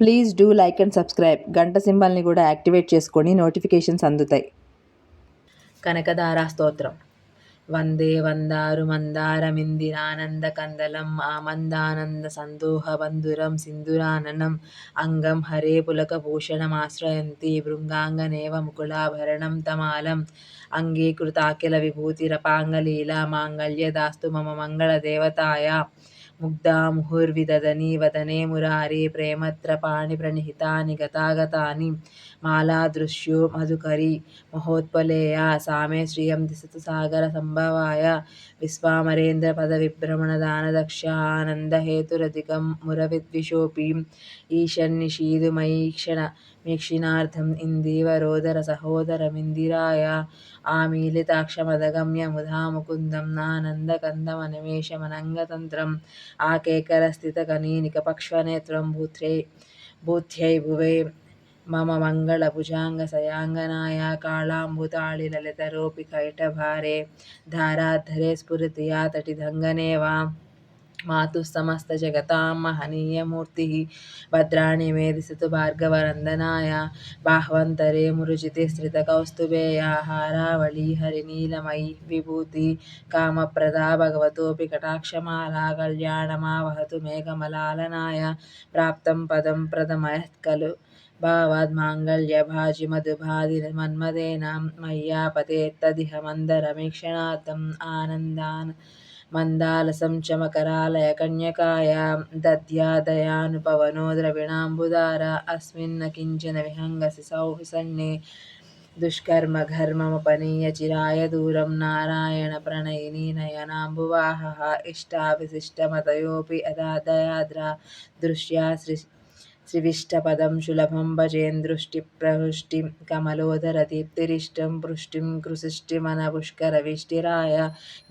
Please do like and subscribe గంట సింబల్ని కూడా యాక్టివేట్ చేసుకొని నోటిఫికేషన్స్ అందుతాయి. కనకదారా స్తోత్రం వందే వందారు మందారమిందిరానంద కందలం ఆమందానంద సందోహ బంధురం సింధురాననం అంగం హరే పులక భూషణమాశ్రయంతి భృంగాంగనేవ ముకుళాభరణం తమాలం అంగీకృతాఖిల విభూతిరపాంగలీలా మాంగళ్యదాస్తు మమ మంగళదేవతాయ ముగ్ధా ముహుర్విదధని వదనే మురారే ప్రేమత్ర పాణి ప్రణిహితాని గతాగతాని మాలా దృశ్యో మధుకరి మహోత్పలేయ సామే శ్రియం దిశతు సాగర సంభవాయ విశ్వామరేంద్ర పద విభ్రమణ దాన దక్షానందహేతురధికం మురవిద్విషోపి ఈశన్నిషీదు మయీక్షణ మీక్షిణార్థం ఇందీవరోదర సహోదరమిందిరాయ ఆమీలితాక్షమదగమ్య ముధా ముకుందం నానందకందమనిమేషమనంగతంత్రం आकेकरस्थितकनीनिकपक्ष्वनेत्रं भूत्रे भूत्यै भुवे मम मङ्गलभुजाङ्गसयाङ्गनाया कालाम्बुताळिललितरूपिकैटभारे धाराधरे स्फुरति या तटिधङ्गने वाम् मातुः समस्तजगतां महनीयमूर्तिः भद्राणि मे दिशतु भार्गवनन्दनाय बाह्वन्तरे मुरुजितिस्त्रितकौस्तुभेया हारावळी हरिनीलमयी विभूति कामप्रदा भगवतोऽपि कटाक्षमाला कल्याणमावहतु मेघमलालनाय प्राप्तं पदं प्रदमयः खलु भावाद्माङ्गल्यभाजि मधुभाधि मन्मदेन मय्यापतेत्तदिह मन्दरमीक्षणार्थम् आनन्दान् मन्दालसं च मकरालय कन्यकाय दद्यादयानुपवनो द्रविणाम्बुदार अस्मिन्न किञ्चन विहङ्गसि सौविसन्ने दुष्कर्मघर्ममपनीय चिराय दूरं नारायणप्रणयिनी नयनाम्बुवाहः इष्टाविशिष्टमतयोऽपि अदादयाद्रा दृश्या श्री श्रीविष्टपदं सुलभं भजेन्दृष्टिप्रहृष्टिं कमलोदरदीप्तिरिष्टं पुष्टिं कृसिष्टिमनपुष्करविष्टिराय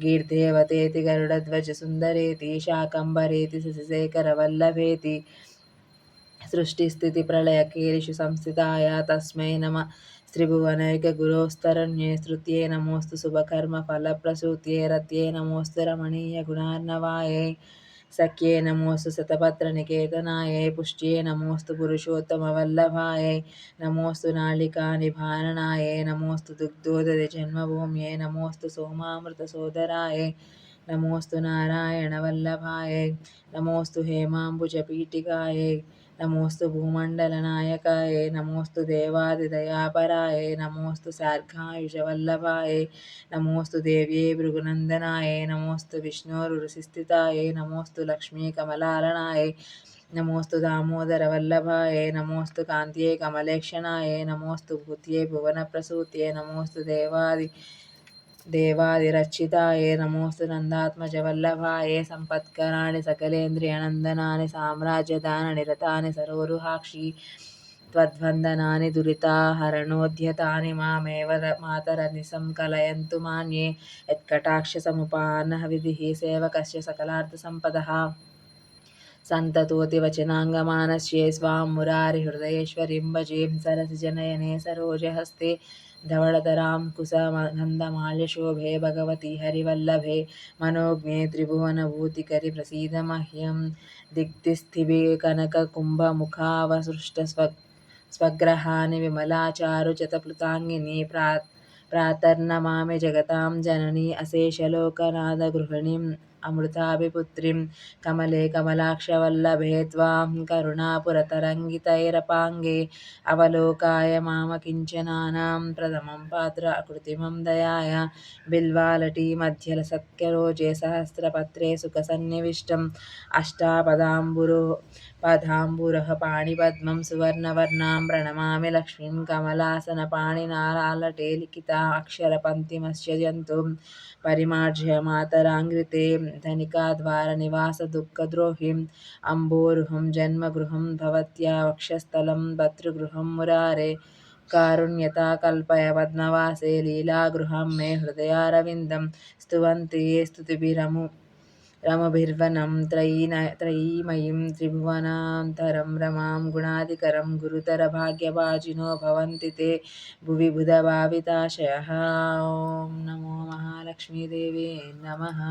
गीर्देवतेति गरुडध्वजसुन्दरेति शाकम्भरेति शशिशेखरवल्लभेति सृष्टिस्थितिप्रलयकेलिषु संस्थिताय तस्मै नमः त्रिभुवनैकगुरोस्तरण्ये स्तुत्ये नमोऽस्तु शुभकर्मफलप्रसूत्ये रत्ये नमोऽस्तु रमणीयगुणार्णवायै सख्ये नमोऽस्तु शतपत्रनिकेतनायै पुष्ट्ये नमोऽस्तु पुरुषोत्तमवल्लभायै नमोऽस्तु नालिकानिभाननायै नमोऽस्तु दुग्धोदधिजन्मभूम्यै नमोऽस्तु सोमामृतसोदरायै नमोऽस्तु नारायणवल्लभायै नमोऽस्तु నమోస్తు భూమండలనాయకాయే నమోస్తు దేవాదిదయాపరాయే నమోస్తు శార్ఘాయుషవల్లభాయే నమోస్తు దేవ్యే భృగునందనాయే నమోస్తు విష్ణోరుసిస్థితాయే నమోస్తు లక్ష్మీకమలాలనాయే నమోస్తు దామోదరవల్లభాయే నమోస్తు కాంత్యే కమలేక్షణాయే నమోస్తు భూత్యే భువనప్రసూత్యే నమోస్తు దేవాది देवादि देवादिरक्षितायै नमोऽस्तु नन्दात्मजवल्लभायै सम्पत्कराणि सकलेन्द्रियनन्दनानि साम्राज्यदाननिरतानि सरोरुहाक्षि त्वद्वन्दनानि दुरिताहरणोद्यतानि मामेव मातरनिशं कलयन्तु मान्ये यत्कटाक्षसमुपानः विधिः सेवकस्य सकलार्थसम्पदः सन्ततोतिवचनाङ्गमानस्ये स्वां मुरारिहृदयेश्वरीं भजे सरसिजनयने सरोजहस्ते धवळधरां कुसमगन्धमाल्यशोभे भगवति हरिवल्लभे मनोज्ञे त्रिभुवनभूतिकरि प्रसीद मह्यं दिग्दिस्थिभे कनककुम्भमुखावसृष्टस्व स्वग्रहाणि विमलाचारुचतप्लुताङ्गिनी प्रा प्रातर्नमामि जगतां जननी అమృతాభిపుత్రిం కమలే కమలాక్షవల్లభే త్వాం కరుణాపురతరంగితైరపాంగే అవలోకాయ మామకించనానాం ప్రథమం పాత్ర కృత్రిమం దయాయ బిల్వాలటీ మధ్యల సత్కరోజే సహస్రపత్రే సుఖసన్నివిష్టం అష్టాపదాంబురో పదాంబురః పాణిపద్మం సువర్ణవర్ణాం ప్రణమామి లక్ష్మీం కమలాసన పాణినారాలటే లిఖిత అక్షరపంక్తిమశ్చయంతు పరిమార్జ్య మాతరాంగృతే जन्तुं परिमार्ज्य मातराङ्घ्रिते धनिकाद्वारनिवासदुःखद्रोहिम् अम्बोरुहं जन्मगृहं भवत्या वक्षस्थलं भर्तृगृहं मुरारे कारुण्यता कल्पय पद्मवासे लीलागृहं मे हृदयारविन्दं स्तुवन्ति ये स्तुतिभिरमु रमभिर्वनं त्रयीन त्रयीमयीं त्रिभुवनान्तरं रमां गुणादिकरं गुरुतरभाग्यभाजिनो भवन्ति ते भुवि बुधभाविताशयः ॐ नमो महालक्ष्मीदेवे नमः